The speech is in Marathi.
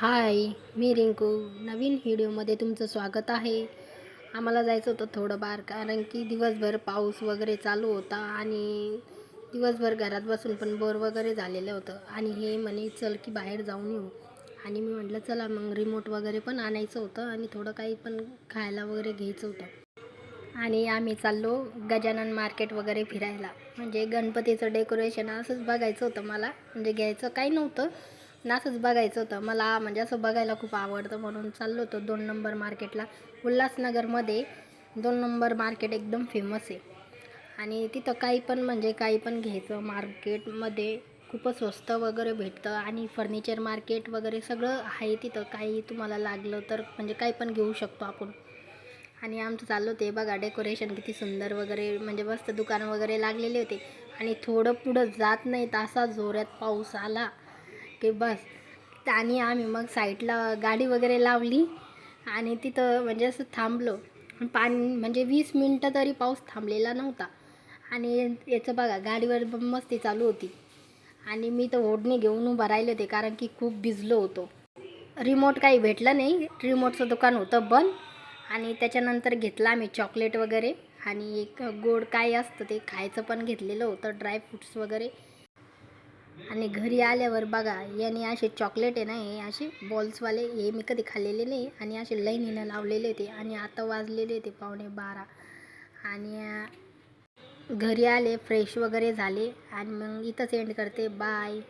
हाय मी रिंकू. नवीन व्हिडिओमध्ये तुमचं स्वागत आहे. आम्हाला जायचं होतं थोडं बार कारण की दिवसभर पाऊस वगैरे चालू होता आणि दिवसभर घरात बसून पण बोर वगैरे झालेलं होतं. आणि हे म्हणे चल की बाहेर जाऊन येऊ. आणि मी म्हटलं चला मग रिमोट वगैरे पण आणायचं होतं आणि थोडं काही पण खायला वगैरे घ्यायचं होतं. आणि आम्ही चाललो गजानन मार्केट वगैरे फिरायला. म्हणजे गणपतीचं डेकोरेशन असंच बघायचं होतं मला. म्हणजे घ्यायचं काही नव्हतं. ना बघायचं होतं. मला म्हणजे असं बघायला खूप आवडतं म्हणून चाललो होतो दोन नंबर मार्केटला उल्हासनगरमध्ये दोन नंबर मार्केट एकदम फेमस आहे. आणि तिथं काही पण म्हणजे काही पण घ्यायचं. मार्केटमध्ये खूपच स्वस्त वगैरे भेटतं आणि फर्निचर मार्केट वगैरे सगळं आहे तिथं. काही तुम्हाला लागलं तर म्हणजे काही पण घेऊ शकतो आपण. आणि आमचं चाललं ते बघा डेकोरेशन किती सुंदर वगैरे म्हणजे मस्त दुकान वगैरे लागलेले होते. आणि थोडं पुढं जात नाही तासा जोऱ्यात पाऊस आला. की बस. आणि आम्ही मग साईडला गाडी वगैरे लावली आणि तिथं म्हणजे असं थांबलो. पाणी म्हणजे वीस मिनटं तरी पाऊस थांबलेला नव्हता. आणि याचं बघा गाडीवर मस्ती चालू होती. आणि मी तर ओढणी घेऊन उभं राहिले होते कारण की खूप भिजलो होतो. रिमोट काही भेटलं नाही. रिमोटचं दुकान होतं बंद. आणि त्याच्यानंतर घेतलं आम्ही चॉकलेट वगैरे. आणि एक गोड काय असतं ते खायचं पण घेतलेलं होतं ड्रायफ्रुट्स वगैरे. आणि घरी आल्यावर बघा याने असे चॉकलेट आहे ना हे असे बॉल्सवाले हे मी कधी खाल्लेले नाही. आणि असे लईनीनं लावलेले होते आणि आता वाजलेले होते पावणे बारा. आणि घरी आले फ्रेश वगैरे झाले. आणि मग इथंच एंड करते. बाय